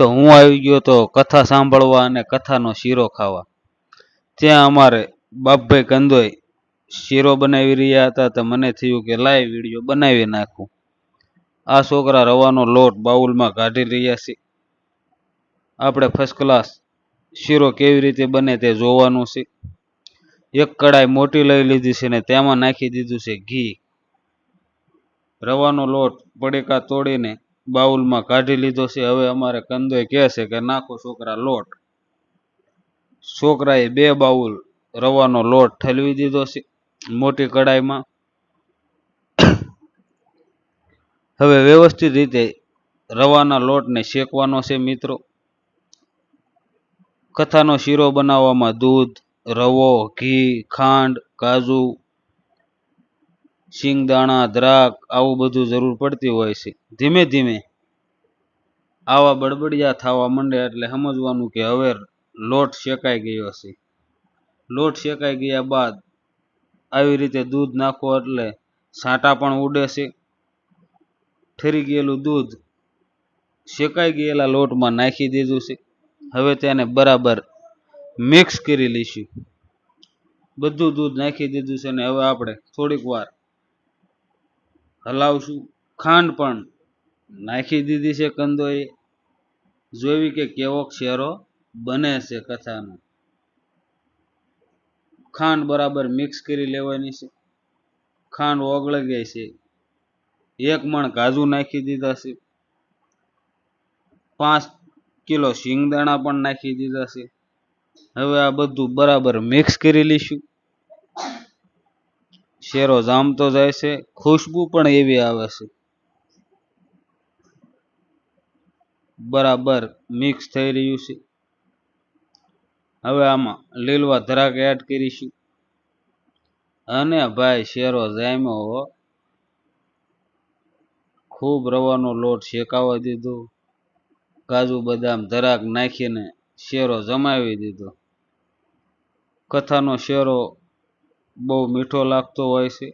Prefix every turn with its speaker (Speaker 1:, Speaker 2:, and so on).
Speaker 1: તો હું આવી ગયો તો કથા સાંભળવા અને કથાનો શીરો ખાવા. ત્યાં અમારે બાપભાઈ કંદોય શીરો બનાવી રહ્યા હતા તો મને થયું કે લાઈવ વીડિયો બનાવી નાખું. આ છોકરા રવાનો લોટ બાઉલમાં કાઢી રહ્યા છે. આપણે ફર્સ્ટ ક્લાસ શીરો કેવી રીતે બને તે જોવાનું છે. એક કડાઈ મોટી લઈ લીધી છે ને તેમાં નાખી દીધું છે ઘી. રવાનો લોટ પડીકા તોડીને બાઉલમાં કાઢી લીધો છે. હવે અમારે કંદોય કહે છે કે નાખો છોકરા લોટ. છોકરાએ બે બાઉલ રવાનો લોટ ઠલવી દીધો છે મોટી કડાઈમાં હવે વ્યવસ્થિત રીતે રવાના લોટને શેકવાનો છે મિત્રો. કથાનો શીરો બનાવવામાં દૂધ, રવો, ઘી, ખાંડ, કાજુ શિંગદાણા દ્રાક આવું બધું જરૂર પડતી હોય છે. ધીમે ધીમે આવા બળબડિયા થવા માંડે એટલે સમજવાનું કે હવે લોટ શેકાઈ ગયો છે. લોટ શેકાઈ ગયા બાદ આવી રીતે દૂધ નાખો એટલે સાંટા પણ ઉડે છે. ઠરી ગયેલું દૂધ શેકાઈ ગયેલા લોટમાં નાખી દીધું છે. હવે તેને બરાબર મિક્સ કરી લઈશું. બધું દૂધ નાખી દીધું છે ને હવે આપણે થોડીક વાર હલાવશું. ખાંડ પણ નાખી દીધી છે કંદોએ. જોવી કે કેવો શેરો બને છે કથાનો. ખાંડ બરાબર મિક્સ કરી લેવાની છે. ખાંડ ઓગળી ગઈ છે. એક મણ કાજુ નાખી દીધા છે. પાંચ કિલો શિંગદાણા પણ નાખી દીધા છે. હવે આ બધું બરાબર મિક્સ કરી લઈશું. શેરો જામતો જાય છે, ખુશ્બુ પણ એવી આવે છે. બરાબર મિક્સ થઈ રહ્યું છે. હવે આમાં લીલવા ધરાક એડ કરીશું. અને ભાઈ શેરો જામ્યો હો. ખૂબ રવાનો લોટ શેકાવા દીધો. કાજુ બદામ ધરાક નાખીને શેરો જમાવી દીધો. કથાનો શેરો બહુ મીઠો લાગતો હોય છે.